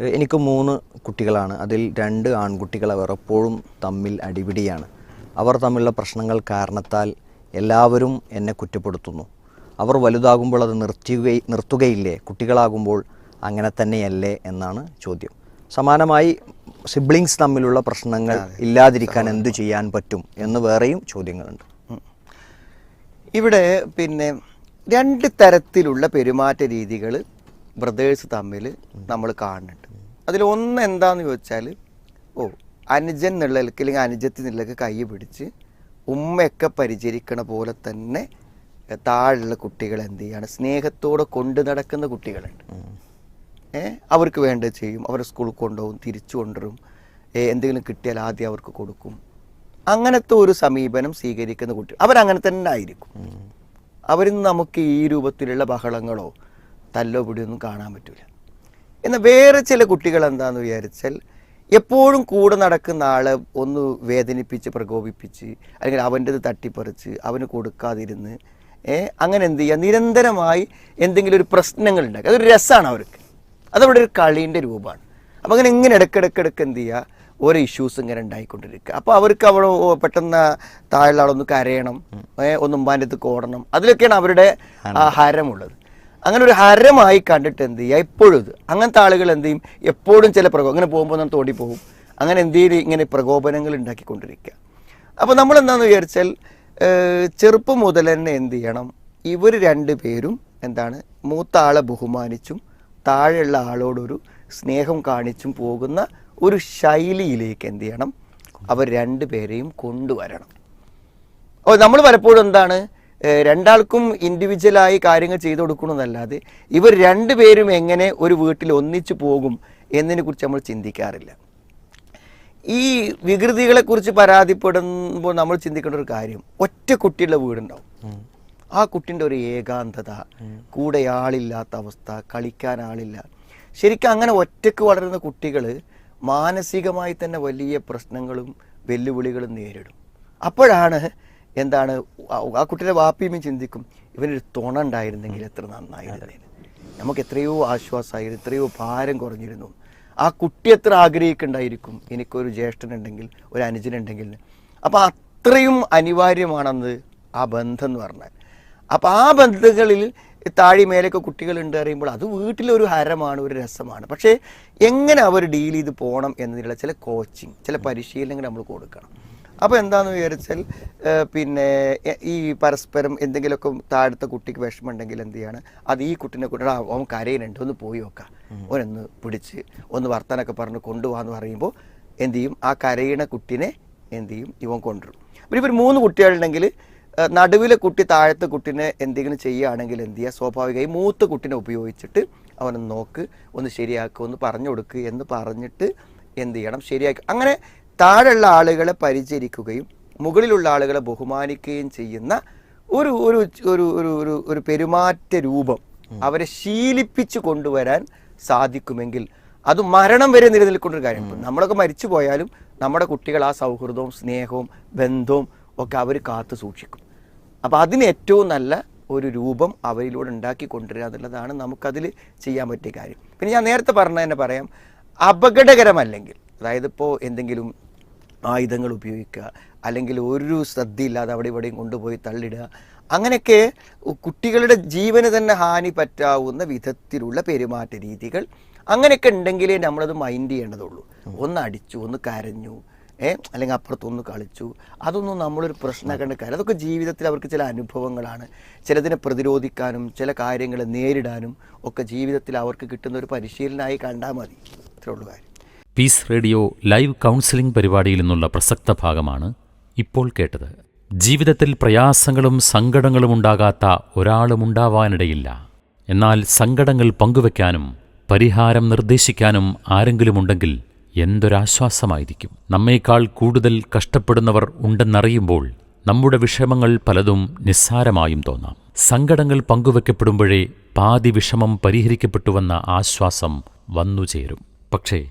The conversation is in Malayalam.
എനിക്ക് മൂന്ന് കുട്ടികളാണ്. അതിൽ രണ്ട് ആൺകുട്ടികൾ അവർ എപ്പോഴും തമ്മിൽ അടിപിടിയാണ്. അവർ തമ്മിലുള്ള പ്രശ്നങ്ങൾ കാരണത്താൽ എല്ലാവരും എന്നെ കുറ്റപ്പെടുത്തുന്നു. അവർ വലുതാകുമ്പോൾ അത് നിർത്തുക നിർത്തുകയില്ലേ? കുട്ടികളാകുമ്പോൾ അങ്ങനെ തന്നെയല്ലേ എന്നാണ് ചോദ്യം. സമാനമായി സിബ്ലിങ്സ് തമ്മിലുള്ള പ്രശ്നങ്ങൾ ഇല്ലാതിരിക്കാൻ എന്തു ചെയ്യാൻ പറ്റും എന്ന് വേറെയും ചോദ്യങ്ങളുണ്ട്. ഇവിടെ പിന്നെ രണ്ട് തരത്തിലുള്ള പെരുമാറ്റ രീതികൾ ബ്രദേഴ്സ് തമ്മിൽ നമ്മൾ കാണുന്നുണ്ട്. അതിൽ ഒന്ന് എന്താന്ന് ചോദിച്ചാൽ ഓ അനുജൻ എന്നുള്ളതിലേക്ക് അല്ലെങ്കിൽ അനുജത്തി എന്നുള്ളതൊക്കെ കൈ പിടിച്ച് ഉമ്മയൊക്കെ പരിചരിക്കണ പോലെ തന്നെ താഴെയുള്ള കുട്ടികൾ എന്ത് ചെയ്യാണ്? സ്നേഹത്തോടെ കൊണ്ടു നടക്കുന്ന കുട്ടികളുണ്ട്. ഏ അവർക്ക് വേണ്ടത് ചെയ്യും. അവരെ സ്കൂളിൽ കൊണ്ടുപോകും തിരിച്ചു കൊണ്ടുവരും. എന്തെങ്കിലും കിട്ടിയാൽ ആദ്യം അവർക്ക് കൊടുക്കും. അങ്ങനത്തെ ഒരു സമീപനം സ്വീകരിക്കുന്ന കുട്ടികൾ അവരങ്ങനെ തന്നെ ആയിരിക്കും. അവരിൽ നിന്ന് നമുക്ക് ഈ രൂപത്തിലുള്ള ബഹളങ്ങളോ തല്ലോ പിടിയൊന്നും കാണാൻ പറ്റില്ല എന്നാൽ വേറെ ചില കുട്ടികൾ എന്താണെന്ന് വിചാരിച്ചാൽ എപ്പോഴും കൂടെ നടക്കുന്ന ആളെ ഒന്ന് വേദനിപ്പിച്ച് പ്രകോപിപ്പിച്ച് അല്ലെങ്കിൽ അവന്റെത് തട്ടിപ്പറിച്ച് അവന് കൊടുക്കാതിരുന്ന് അങ്ങനെ എന്ത് ചെയ്യുക? നിരന്തരമായി എന്തെങ്കിലും ഒരു പ്രശ്നങ്ങൾ ഉണ്ടാക്കുക. അതൊരു രസമാണ് അവർക്ക്. അതവിടെ ഒരു കളീന്റെ രൂപമാണ്. അപ്പം അങ്ങനെ ഇങ്ങനെ ഇടയ്ക്കിടയ്ക്കിടയ്ക്ക് എന്ത് ചെയ്യുക? ഓരോ ഇഷ്യൂസ് ഇങ്ങനെ ഉണ്ടായിക്കൊണ്ടിരിക്കുക. അപ്പോൾ അവർക്ക് അവിടെ ഓ, പെട്ടെന്ന് താഴെ ആളൊന്ന് കരയണം. ഒന്നും ഉമ്മാന്റെ അടുത്ത് ഓടണം അതിലൊക്കെയാണ് അവരുടെ ആഹാരമുള്ളത് ഹരമുള്ളത്. അങ്ങനെ ഒരു ഹരമായി കണ്ടിട്ട് എന്ത് ചെയ്യുക? എപ്പോഴും ഇത്. അങ്ങനത്തെ ആളുകൾ എന്ത് ചെയ്യും? എപ്പോഴും ചില പ്രകോപനം അങ്ങനെ പോകുമ്പോൾ നമ്മൾ തോണ്ടിപ്പോകും അങ്ങനെ എന്ത് ചെയ്ത് ഇങ്ങനെ പ്രകോപനങ്ങൾ ഉണ്ടാക്കിക്കൊണ്ടിരിക്കുക. അപ്പോൾ നമ്മൾ എന്താണെന്ന് വിചാരിച്ചാൽ ചെറുപ്പം മുതൽ തന്നെ എന്ത് ചെയ്യണം? ഇവർ രണ്ട് പേരും എന്താണ്? മൂത്ത ആളെ ബഹുമാനിച്ചും താഴെയുള്ള ആളോടൊരു സ്നേഹം കാണിച്ചും പോകുന്ന ഒരു ശൈലിയിലേക്ക് എന്ത് ചെയ്യണം? അവർ രണ്ടുപേരെയും കൊണ്ടുവരണം. ഓ നമ്മൾ പലപ്പോഴും എന്താണ്? രണ്ടാൾക്കും ഇൻഡിവിജ്വലായി കാര്യങ്ങൾ ചെയ്തു കൊടുക്കണമെന്നല്ലാതെ ഇവർ രണ്ടുപേരും എങ്ങനെ ഒരു വീട്ടിൽ ഒന്നിച്ചു പോകും എന്നതിനെ കുറിച്ച് നമ്മൾ ചിന്തിക്കാറില്ല. ഈ വികൃതികളെക്കുറിച്ച് പരാതിപ്പെടുമ്പോൾ നമ്മൾ ചിന്തിക്കേണ്ട ഒരു കാര്യം ഒറ്റ കുട്ടിയുള്ള വീടുണ്ടാവും. ആ കുട്ടിന്റെ ഒരു ഏകാന്തത കൂടെ ആളില്ലാത്ത അവസ്ഥ കളിക്കാൻ ആളില്ല. ശരിക്കും അങ്ങനെ ഒറ്റയ്ക്ക് വളരുന്ന കുട്ടികൾ മാനസികമായി തന്നെ വലിയ പ്രശ്നങ്ങളും വെല്ലുവിളികളും നേരിടും. അപ്പോഴാണ് എന്താണ്? ആ- കുട്ടിയുടെ വാപ്പിയും ചിന്തിക്കും ഇവനൊരു തുണ ഉണ്ടായിരുന്നെങ്കിൽ എത്ര നന്നായിരുന്നു നമുക്ക് എത്രയോ ആശ്വാസമായിരുന്നു എത്രയോ ഭാരം കുറഞ്ഞിരുന്നു. ആ കുട്ടി എത്ര ആഗ്രഹിക്കുന്നുണ്ടായിരിക്കും? എനിക്കൊരു ജ്യേഷ്ഠനുണ്ടെങ്കിൽ ഒരു അനുജനുണ്ടെങ്കിൽ അപ്പോൾ അത്രയും അനിവാര്യമാണെന്ന് ആ ബന്ധം എന്ന് പറഞ്ഞാൽ. അപ്പോൾ ആ ബന്ധങ്ങളിൽ താഴെ മേലൊക്കെ കുട്ടികളുണ്ട് അറിയുമ്പോൾ അത് വീട്ടിലൊരു ഹരമാണ് ഒരു രസമാണ്. പക്ഷേ എങ്ങനെ അവർ ഡീൽ ചെയ്ത് പോകണം എന്നതിനുള്ള ചില കോച്ചിങ് ചില പരിശീലനങ്ങൾ നമ്മൾ കൊടുക്കണം. അപ്പോൾ എന്താണെന്ന് വിചാരിച്ചാൽ പിന്നെ ഈ പരസ്പരം എന്തെങ്കിലുമൊക്കെ താഴത്തെ കുട്ടിക്ക് വിഷമമുണ്ടെങ്കിൽ എന്ത് ചെയ്യാണ്? അത് ഈ കുട്ടീനെ കൂടെ അവൻ കരയിലുണ്ട് ഒന്ന് പോയി നോക്കാം. ഓനൊന്ന് പിടിച്ച് ഒന്ന് വർത്താനൊക്കെ പറഞ്ഞ് കൊണ്ടുപോകാന്ന് പറയുമ്പോൾ എന്ത് ചെയ്യും? ആ കരയണ കുട്ടീനെ എന്ത് ചെയ്യും? ഇവൻ കൊണ്ടുവരും. അപ്പോൾ ഇവർ മൂന്ന് കുട്ടികളുണ്ടെങ്കിൽ നടുവിലെ കുട്ടി താഴത്തെ കുട്ടീനെ എന്തെങ്കിലും ചെയ്യുകയാണെങ്കിൽ എന്ത് ചെയ്യുക? സ്വാഭാവികമായി മൂത്ത കുട്ടീനെ ഉപയോഗിച്ചിട്ട് അവനൊന്ന് നോക്ക് ഒന്ന് ശരിയാക്കുക ഒന്ന് പറഞ്ഞു കൊടുക്കുക എന്ന് പറഞ്ഞിട്ട് എന്ത് ചെയ്യണം? ശരിയാക്കി. അങ്ങനെ താഴെയുള്ള ആളുകളെ പരിചരിക്കുകയും മുകളിലുള്ള ആളുകളെ ബഹുമാനിക്കുകയും ചെയ്യുന്ന ഒരു ഒരു ഒരു ഒരു ഒരു ഒരു പെരുമാറ്റ രൂപം അവരെ ശീലിപ്പിച്ചു കൊണ്ടുവരാൻ സാധിക്കുമെങ്കിൽ അത് മരണം വരെ നിലനിൽക്കൊണ്ടൊരു കാര്യം. നമ്മളൊക്കെ മരിച്ചു പോയാലും നമ്മുടെ കുട്ടികൾ ആ സൗഹൃദവും സ്നേഹവും ബന്ധവും ഒക്കെ അവർ കാത്തു സൂക്ഷിക്കും. അപ്പോൾ അതിന് ഏറ്റവും നല്ല ഒരു രൂപം അവരിലൂടെ ഉണ്ടാക്കി കൊണ്ടുവരിക എന്നുള്ളതാണ് നമുക്കതിൽ ചെയ്യാൻ പറ്റിയ കാര്യം. പിന്നെ ഞാൻ നേരത്തെ പറഞ്ഞ തന്നെ പറയാം അപകടകരമല്ലെങ്കിൽ അതായത് ഇപ്പോൾ എന്തെങ്കിലും ആയുധങ്ങൾ ഉപയോഗിക്കുക അല്ലെങ്കിൽ ഒരു ശ്രദ്ധയില്ലാതെ അവിടെ ഇവിടെയും കൊണ്ടുപോയി തള്ളിടുക. അങ്ങനെയൊക്കെ കുട്ടികളുടെ ജീവന് തന്നെ ഹാനി പറ്റാവുന്ന വിധത്തിലുള്ള പെരുമാറ്റ രീതികൾ അങ്ങനെയൊക്കെ ഉണ്ടെങ്കിലേ നമ്മളത് മൈൻഡ് ചെയ്യേണ്ടതുള്ളൂ. ഒന്ന് അടിച്ചു ഒന്ന് കരഞ്ഞു ഏ അല്ലെങ്കിൽ അപ്പുറത്തൊന്ന് കളിച്ചു. അതൊന്നും നമ്മളൊരു പ്രശ്നമാക്കേണ്ട കാര്യം അതൊക്കെ ജീവിതത്തിൽ അവർക്ക് ചില അനുഭവങ്ങളാണ്. ചിലതിനെ പ്രതിരോധിക്കാനും ചില കാര്യങ്ങളെ നേരിടാനും ഒക്കെ ജീവിതത്തിൽ അവർക്ക് കിട്ടുന്ന ഒരു പരിശീലനമായി കണ്ടാൽ മതി. ഇത്രയുള്ള കാര്യം. പീസ് റേഡിയോ ലൈവ് കൗൺസിലിംഗ് പരിപാടിയിൽ നിന്നുള്ള പ്രസക്ത ഭാഗമാണ് ഇപ്പോൾ കേട്ടത്. ജീവിതത്തിൽ പ്രയാസങ്ങളും സങ്കടങ്ങളും ഉണ്ടാകാത്ത ഒരാളും ഒരാളുമുണ്ടാവാനിടയില്ല എന്നാൽ സങ്കടങ്ങൾ പങ്കുവെക്കാനും പരിഹാരം നിർദ്ദേശിക്കാനും ആരെങ്കിലും ആരെങ്കിലുമുണ്ടെങ്കിൽ എന്തൊരാശ്വാസമായിരിക്കും? നമ്മേക്കാൾ കൂടുതൽ കഷ്ടപ്പെടുന്നവർ ഉണ്ടെന്നറിയുമ്പോൾ നമ്മുടെ വിഷമങ്ങൾ പലതും നിസ്സാരമായും തോന്നാം. സങ്കടങ്ങൾ പങ്കുവെക്കപ്പെടുമ്പോഴേ പാതി വിഷമം പരിഹരിക്കപ്പെട്ടുവെന്ന ആശ്വാസം വന്നുചേരും. പക്ഷേ